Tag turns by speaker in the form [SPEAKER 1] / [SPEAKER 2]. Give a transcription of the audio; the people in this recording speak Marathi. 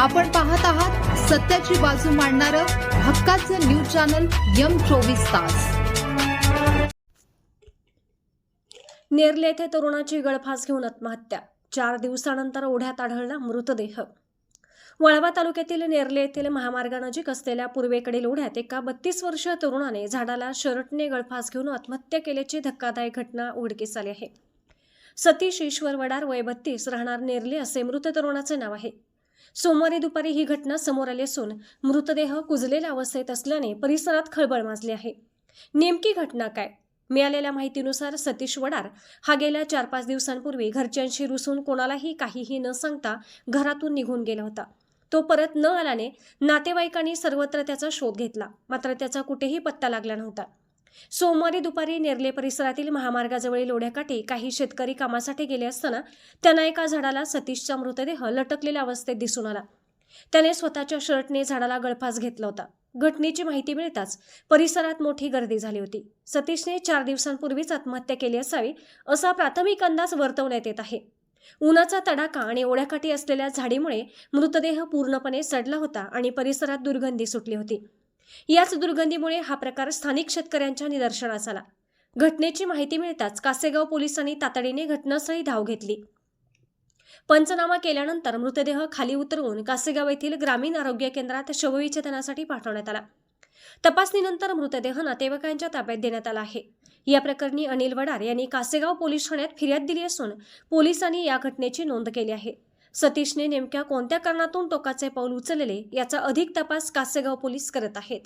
[SPEAKER 1] आपण पाहत आहात सत्याची बाजू मांडणारं हक्काचं न्यूज चॅनल यम चोवीस तास.
[SPEAKER 2] नेरले येथे तरुणाची गळफास घेऊन आत्महत्या. चार दिवसानंतर ओढ्यात आढळला मृतदेह. वाळवा तालुक्यातील नेरले येथील महामार्गानजीक असलेल्या पूर्वेकडील ओढ्यात एका बत्तीस वर्षीय तरुणाने झाडाला शर्टने गळफास घेऊन आत्महत्या केल्याची धक्कादायक घटना उघडकीस आली आहे. सतीश ईश्वर वडार वय बत्तीस राहणार नेरले असे मृत तरुणाचे नाव आहे. सोमवारी दुपारी ही घटना समोर आली असून मृतदेह कुजलेल्या अवस्थेत असल्याने परिसरात खळबळ माजली आहे. नेमकी घटना काय? मिळालेल्या माहितीनुसार सतीश वडार हा गेल्या चार पाच दिवसांपूर्वी घरच्यांशी रुसून कोणालाही काहीही न सांगता घरातून निघून गेला होता. तो परत न आल्याने नातेवाईकांनी सर्वत्र त्याचा शोध घेतला. मात्र त्याचा कुठेही पत्ता लागला नव्हता. सोमवारी दुपारी नेरले परिसरातील महामार्गाजवळील ओढ्याकाठी काही शेतकरी कामासाठी गेले असताना त्यांना एका झाडाला सतीशचा मृतदेह लटकलेल्या अवस्थेत दिसून आला. त्याने स्वतःच्या शर्टने झाडाला गळफास घेतला होता. घटनेची माहिती मिळताच परिसरात मोठी गर्दी झाली होती. सतीशने चार दिवसांपूर्वीच आत्महत्या केली असावी असा प्राथमिक अंदाज वर्तवण्यात येत आहे. उन्हाचा तडाखा आणि ओढ्याकाठी असलेल्या झाडीमुळे मृतदेह पूर्णपणे सडला होता आणि परिसरात दुर्गंधी सुटली होती. याच दुर्गंधीमुळे हा प्रकार स्थानिक शेतकऱ्यांच्या निदर्शनास आला. घटनेची माहिती मिळताच कासेगाव पोलिसांनी तातडीने घटनास्थळी धाव घेतली. पंचनामा केल्यानंतर मृतदेह खाली उतरवून कासेगाव येथील ग्रामीण आरोग्य केंद्रात शवविच्छेदनासाठी पाठवण्यात आला. तपासणीनंतर मृतदेह नातेवाईकांच्या ताब्यात देण्यात आला आहे. या प्रकरणी अनिल वडार यांनी कासेगाव पोलीस ठाण्यात फिर्याद दिली असून पोलिसांनी या घटनेची नोंद केली आहे. सतीशने नेमक्या कोणत्या कारणातून टोकाचे पाऊल उचलले याचा अधिक तपास कासेगाव पोलीस करत आहेत.